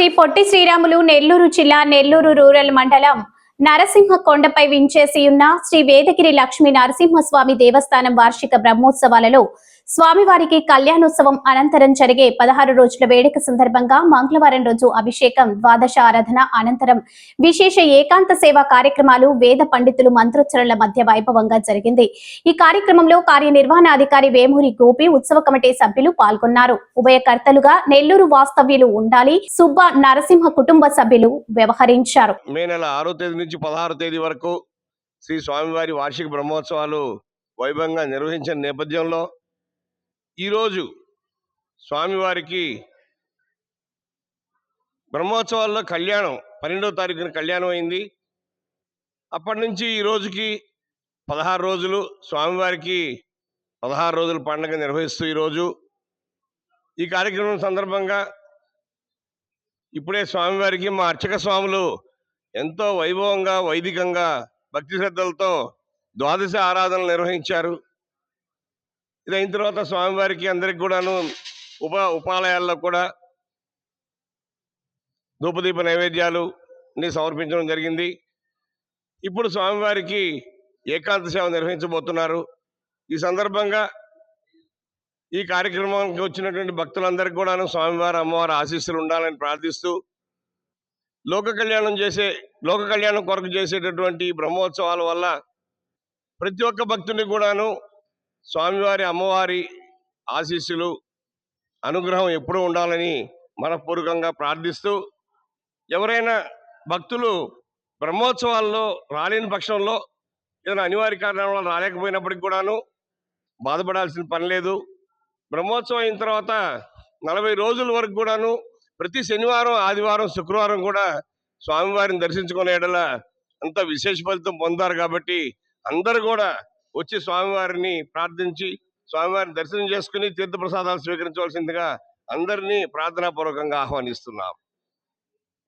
శ్రీ పొట్టి శ్రీరాములు నెల్లూరు జిల్లా నెల్లూరు రూరల్ మండలం నరసింహ కొండపై వించేసి ఉన్న శ్రీ వేదగిరి లక్ష్మీ నరసింహస్వామి దేవస్థానం వార్షిక బ్రహ్మోత్సవాలలో స్వామివారికి కళ్యాణోత్సవం అనంతరం జరిగే పదహారు రోజుల వేడుక సందర్భంగా మంగళవారం రోజు అభిషేకం ద్వాదశ ఆరాధన అనంతరం విశేష ఏకాంత సేవా కార్యక్రమాలు వేద పండితులు మంత్రోచ్చరణల మధ్య వైభవంగా జరిగింది. ఈ కార్యక్రమంలో కార్యనిర్వహణాధికారి వేమూరి గోపి ఉత్సవ కమిటీ సభ్యులు పాల్గొన్నారు. ఉభయకర్తలుగా నెల్లూరు వాస్తవ్యులు ఉండాలి సుబ్బ నరసింహ కుటుంబ సభ్యులు వ్యవహరించారు. మే నెల ఆరో తేదీ నుంచి పదహారో తేదీ వరకు శ్రీ స్వామివారి వార్షిక బ్రహ్మోత్సవాలు వైభవంగా నిర్వహించిన నేపథ్యంలో ఈరోజు స్వామివారికి బ్రహ్మోత్సవాల్లో కళ్యాణం పన్నెండవ తారీఖున కళ్యాణం అయింది. అప్పటి నుంచి ఈ రోజుకి పదహారు రోజులు స్వామివారికి పదహారు రోజుల పండుగ నిర్వహిస్తూ ఈరోజు ఈ కార్యక్రమం సందర్భంగా ఇప్పుడే స్వామివారికి మా అర్చక స్వాములు ఎంతో వైభవంగా వైదికంగా భక్తి శ్రద్ధలతో ద్వాదశ ఆరాధనలు నిర్వహించారు. ఇది అయిన తర్వాత స్వామివారికి అందరికి కూడాను ఉప ఉపాలయాల్లో కూడా ధూపదీప నైవేద్యాలు అన్ని సమర్పించడం జరిగింది. ఇప్పుడు స్వామివారికి ఏకాంత సేవ నిర్వహించబోతున్నారు. ఈ సందర్భంగా ఈ కార్యక్రమానికి వచ్చినటువంటి భక్తులందరికీ కూడాను స్వామివారి అమ్మవారి ఆశీస్సులు ఉండాలని ప్రార్థిస్తూ లోక కళ్యాణం చేసే లోక కళ్యాణం కొరకు చేసేటటువంటి ఈ బ్రహ్మోత్సవాల వల్ల ప్రతి ఒక్క భక్తుని కూడాను స్వామివారి అమ్మవారి ఆశీస్సులు అనుగ్రహం ఎప్పుడూ ఉండాలని మనపూర్వకంగా ప్రార్థిస్తూ ఎవరైనా భక్తులు బ్రహ్మోత్సవాల్లో రాలేని పక్షంలో ఏదైనా అనివార్య కారణాల వల్ల రాలేకపోయినప్పటికి కూడాను బాధపడాల్సిన పని లేదు. బ్రహ్మోత్సవం అయిన తర్వాత నలభై రోజుల వరకు కూడాను ప్రతి శనివారం ఆదివారం శుక్రవారం కూడా స్వామివారిని దర్శించుకునే ఎడల అంత విశేష ఫలితం పొందారు కాబట్టి అందరూ కూడా వచ్చి స్వామివారిని ప్రార్థించి స్వామివారిని దర్శనం చేసుకుని తీర్థప్రసాదాలు స్వీకరించవలసిందిగా అందరినీ ప్రార్థనాపూర్వకంగా ఆహ్వానిస్తున్నాం.